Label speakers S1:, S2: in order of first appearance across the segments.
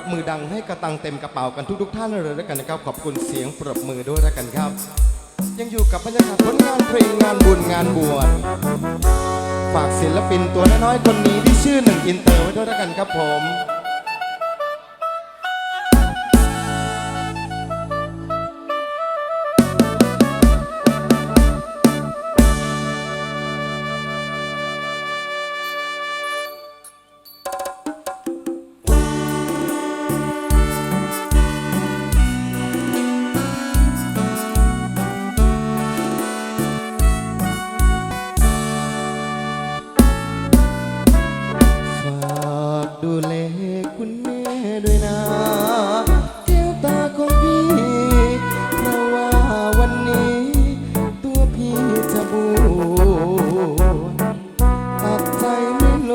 S1: บมือดังให้กระตังเต็มกระเป๋ากันทุกๆท่านเลยแล้วกันนะครับ ขอบคุณเสียงปรบมือด้วยแล้วกันครับ ยังอยู่กับบรรยากาศผลงานเพลงงานบุญงานบวชฝากศิลปินตัวน้อยๆคนนี้ที่ชื่อหนึ่งอินเตอร์ไว้ด้วยแล้วกันครับผม ด้วยนะแก้วตาของพี่เพราะว่าวันนี้ ตัวพี่จะบวชตัดใจไม่โล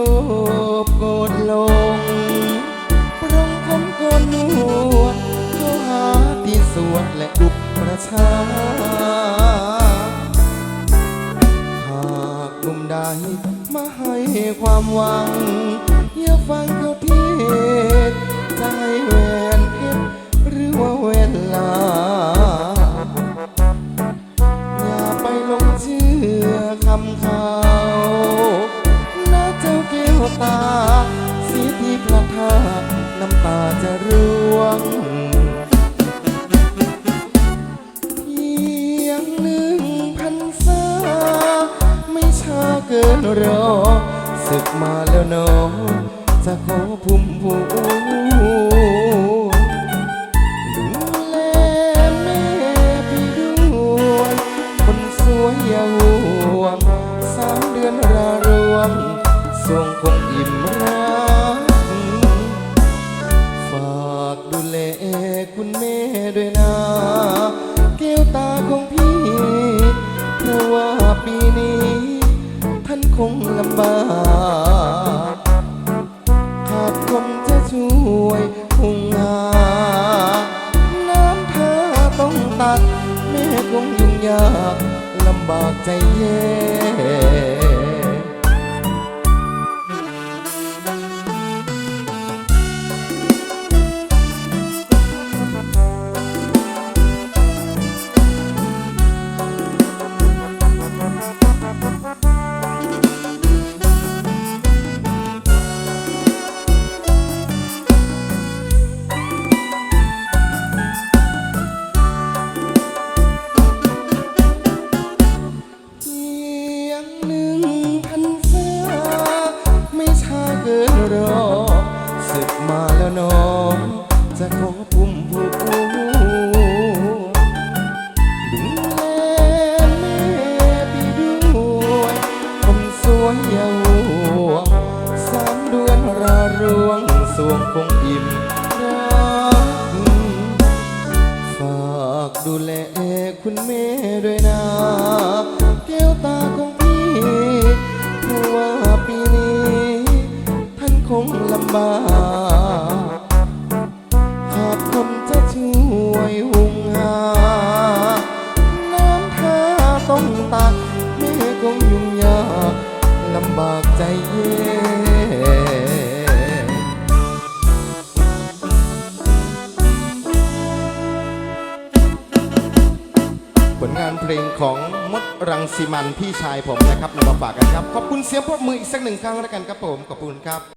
S1: ภโกรธลงปรงผมโกนหนวดเข้าหาที่สวดและอุปประชาหากหนุ่มใดมาให้ความหวังอย่าฟังเขาเอคำเขานะเจ้าแก้วตา สีที่พระทาน้ำตาจะร่วงเพียงหนึ่งพันษาไม่ช้าเกินรอ ศึกมาแล้วเนองจะขอพุ่มพวง ดูแลคุณแม่ด้วยนะแก้วตาของพี่เพราะว่าปีนี้ ท่านคงลำบากขาดคนจะช่วยหุงหาน้ำท่าต้องตัด แม่คงยุ่งยากลำบากใจแย่เศึกมาแล้วน้องจะขอพุ่มผูกดูแลแม่พี่ด้วยคนสวยอย่าห่วงสามเดือนรารวงสวงคงอิ่มรักฝากดูแลคุณแม่ด้วยนะ ลำบากขาดคนจะช่วยหุงหา น้ำท่าต้องตักแม่คงยุ่งยากลำบากใจเย็นผลงานเพลงของมดรังสีมันพี่ชายผมนะครับนำมาฝากกันครับ ขอบคุณเสียงปรบมืออีกสักหนึ่งครั้งแล้วกันครับผม ขอบคุณครับ